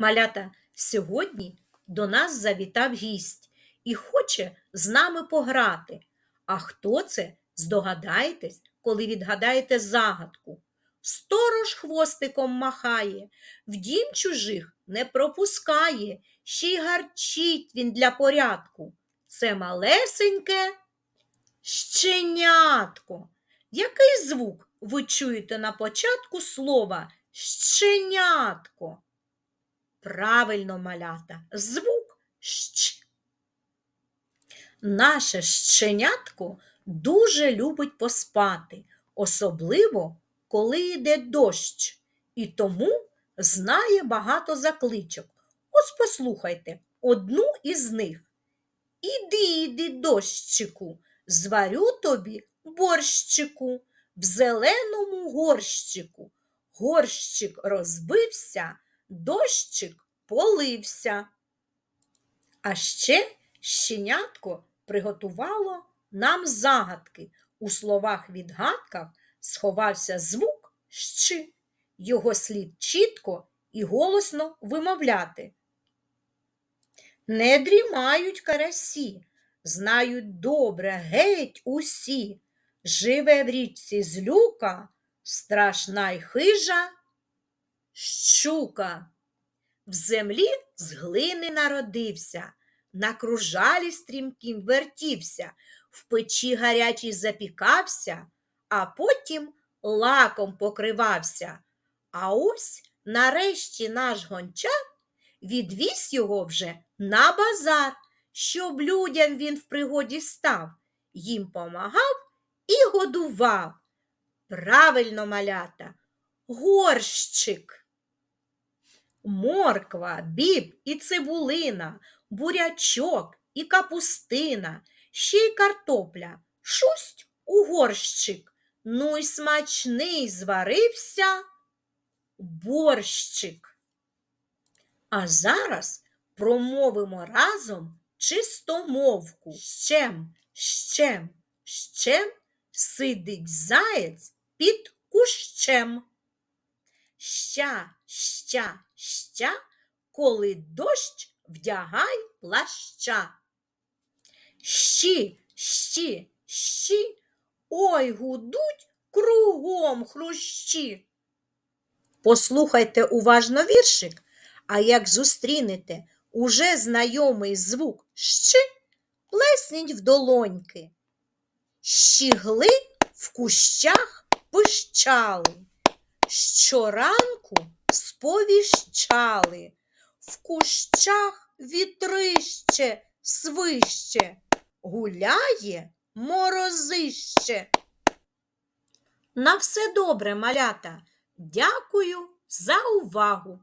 Малята, сьогодні до нас завітав гість і хоче з нами пограти. А хто це? Здогадаєтесь, коли відгадаєте загадку. Сторож хвостиком махає, в дім чужих не пропускає, ще й гарчить він для порядку. Це малесеньке щенятко. Який звук ви чуєте на початку слова щенятко? Правильно, малята, звук щ. Наше щенятко дуже любить поспати, особливо коли йде дощ, і тому знає багато закличок. Ось послухайте одну із них. Іди, іди, дощику, зварю тобі борщику в зеленому горщику. Горщик розбився, дощик полився. А ще щенятко приготувало нам загадки. У словах відгадках сховався звук щи. Його слід чітко і голосно вимовляти. Не дрімають карасі, знають добре геть усі. Живе в річці злюка, страшна й хижа щука. В землі з глини народився, на кружалі стрімким вертівся, в печі гарячій запікався, а потім лаком покривався. А ось нарешті наш гончар відвіз його вже на базар, щоб людям він в пригоді став, їм помагав і годував. Правильно, малята, горщик. Морква, біб і цибулина, бурячок і капустина, ще й картопля, шусть у горщик. Ну й смачний зварився борщик. А зараз промовимо разом чистомовку. Щем, щем, щем сидить заєць під кущем. Ща, ща, ща, коли дощ вдягай плаща. Щі, щі, щі, ой гудуть кругом хрущі. Послухайте уважно віршик, а як зустрінете уже знайомий звук щи, плесніть в долоньки. Щігли в кущах пищали, щоранку сповіщали, в кущах вітрище свище, гуляє морозище. На все добре, малята. Дякую за увагу!